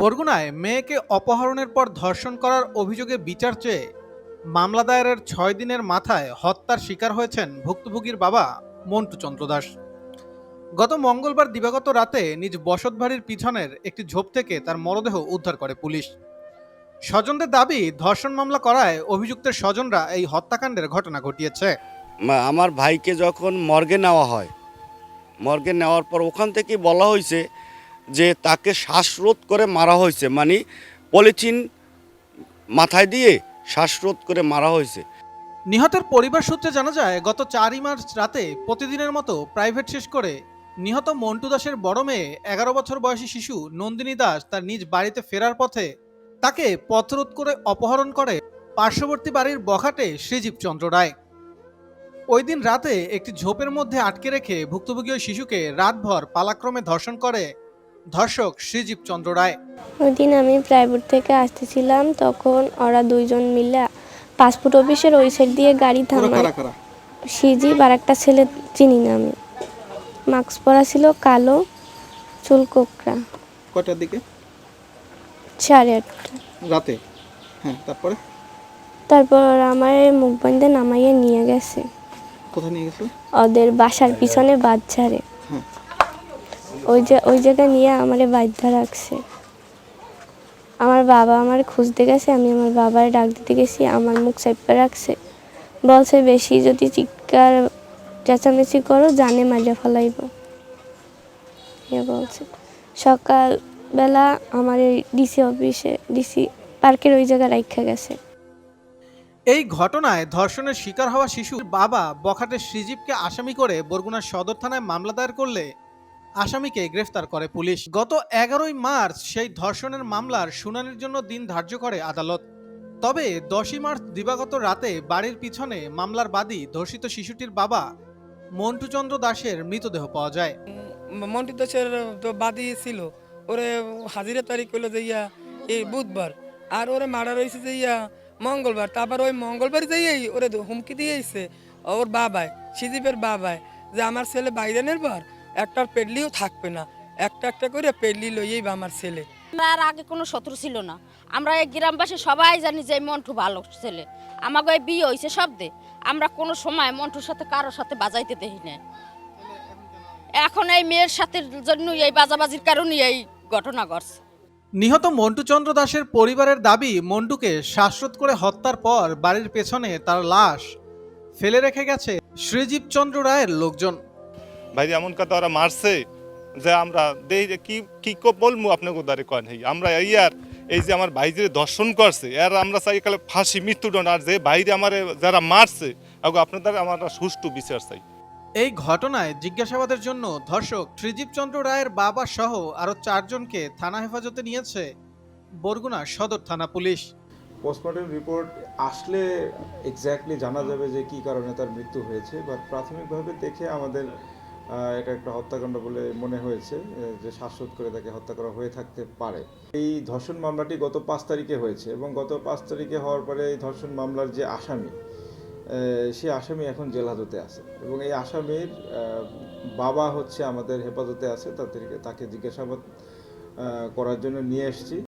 বরগুনায় মেয়েকে অপহরণের পর ধর্ষণ করার অভিযোগে বিচার চেয়ে মামলা দায়েরের ছয় দিনের মাথায় হত্যার শিকার হয়েছেন ভুক্তভোগীর বাবা মন্টু চন্দ্র দাস। গত মঙ্গলবার দিবাগত রাতে নিজ বসতবাড়ির পিছনের একটি ঝোপ থেকে তার মরদেহ উদ্ধার করে পুলিশ। স্বজনদের দাবি, ধর্ষণ মামলা করায় অভিযুক্তের স্বজনরা এই হত্যাকাণ্ডের ঘটনা ঘটিয়েছে। আমার ভাইকে যখন মর্গে নেওয়া হয়, মর্গে নেওয়ার পর ওখান থেকে বলা হয়েছে যে তাকে শ্বাসরোধ করে মারা হয়েছে মানে পলিথিন মাথায় দিয়ে শ্বাসরোধ করে মারা হয়েছে। নিহতের পরিবার সূত্রে জানা যায়, গত চারই মার্চ রাতে প্রতিদিনের মতো প্রাইভেট শেষ করে নিহত মন্টু দাসের বড় মেয়ে, এগারো বছর বয়সী শিশু নন্দিনী দাস তার নিজ বাড়িতে ফেরার পথে তাকে পথরোধ করে অপহরণ করে পার্শ্ববর্তী বাড়ির বখাটে শ্রীজীব চন্দ্র রায়। ওই দিন রাতে একটি ঝোপের মধ্যে আটকে রেখে ভুক্তভোগী ওই শিশুকে রাতভর পালাক্রমে ধর্ষণ করে ধর্ষক শ্রীজীব চন্দ্র রায়। ওই দিন আমি প্রাইভেট থেকে আসতেছিলাম তখন ওরা দুইজন মিলে পাসপোর্ট অফিসের ওই সাইড দিয়ে গাড়ি থামায়। সিজি আর একটা ছেলে চিনি না আমি। মাস্ক পরা ছিল কালো চুল কোকড়া। কটার দিকে? সাড়ে আটটা। রাতে? হ্যাঁ তারপরে? তারপর ওরা আমার মুখ বান্ধে নামাইয়ে নিয়ে গেছে। কোথায় নিয়ে গেছে? ওদের বাসার পিছনে বাচ্চারে হুম। ওই ওই জায়গায় নিয়ে আমারে বাধ্য রাখছে। আমার বাবা আমার খুঁজতে গেছে, আমি আমার বাবার ডাক দিতে গেছি, আমার মুখ চেপে রাখছে। বলছে, বেশি যদি চিৎকার চেঁচামেচি করো, জানে মারিয়া ফেলাইব। এ বলছে। সকালবেলা আমার এই ডিসি অফিসে, ডিসি পার্কের ওই জায়গায় রাখা গেছে। এই ঘটনায় ধর্ষণের শিকার হওয়া শিশুর বাবা বখাটে শ্রীজীবকে আসামি করে বরগুনা সদর থানায় মামলা দায়ের করলে আসামিকে গ্রেফতার করে পুলিশ। গত এগারোই মার্চ সেই ধর্ষণের মামলার শুনানির জন্য দিন ধার্য করে আদালত। তবে দশই মার্চ দিবাগত রাতে বাড়ির পিছনে মামলার বাদী ধর্ষিত শিশুটির বাবা মন্টুচন্দ্র দাসের মৃতদেহ পাওয়া যায়। মন্টি দাসের তো বাদী ছিল। ওরে হাজিরা তারিখ হলো যে ইয়া, এই বুধবার। আর ওরে মারা রয়েছে যে ইয়া, মঙ্গলবার। তারপর ওই মঙ্গলবার যেই ওরে হুমকি দিয়েছে ওর বাবায়, সিজিপের বাবায়, যে আমার ছেলে বাইরেনের পর একটার পেডলিও থাকবে না। একটা একটা করে পেডলি লইয়েই বা আমার ছেলে। আমরা আর আগে কোনো শত্রু ছিল না। আমরা এই গ্রামবাসী সবাই জানি যে মন্টু ভালো ছেলে। আমাকে এই বিয়ে হয়েছে শব্দে। আমরা কোনো সময় মন্টুর সাথে কারোর সাথে বাজাইতে দেখি না এখন এই মেয়ের সাথে জন্য এই বাজাবাজির কারণে এই ঘটনা ঘটছে। নিহত মন্টু চন্দ্র দাসের পরিবারের দাবি মন্টুকে শ্বাসরোধ করে হত্যার পর বাড়ির পেছনে তার লাশ ফেলে রেখে গেছে শ্রীজীব চন্দ্র রায়ের লোকজন। ভাই এমন কথা ওরা মারছে যে আমরা দেই যে কি কি কো বলমু আপনাকে দ্বারে কয় নাই আমরা এই আর এই যে আমার ভাই যে দর্শন করছে এর আমরা চাই কালে ফাঁসি মৃত্যুদণ্ড আর যে বাইরে আমার যারা মারছে আগো আপনার দ্বারা আমরা সুষ্ঠু বিচার চাই। এই ঘটনায় জিজ্ঞাসাবাদের জন্য ধর্ষক শ্রীজীব চন্দ্র রায়ের বাবা সহ আরও চারজনকে থানা হেফাজতে নিয়েছে বরগুনা সদর থানা পুলিশ। পোস্টমর্টম রিপোর্ট আসলে এক্স্যাক্টলি জানা যাবে যে কী কারণে তার মৃত্যু হয়েছে বাট প্রাথমিকভাবে দেখে আমাদের এটা একটা হত্যাকাণ্ড বলে মনে হয়েছে যে শ্বাসরোধ করে তাকে হত্যা করা হয়ে থাকতে পারে। এই ধর্ষণ মামলাটি গত পাঁচ তারিখে হয়েছে এবং গত পাঁচ তারিখে হওয়ার পরে এই ধর্ষণ মামলার যে আসামি সে আসামি এখন জেল হাজতে আছে এবং এই আসামির বাবা হচ্ছে আমাদের হেফাজতে আছে, তাদেরকে, তাকে জিজ্ঞাসাবাদ করার জন্য নিয়ে এসেছি।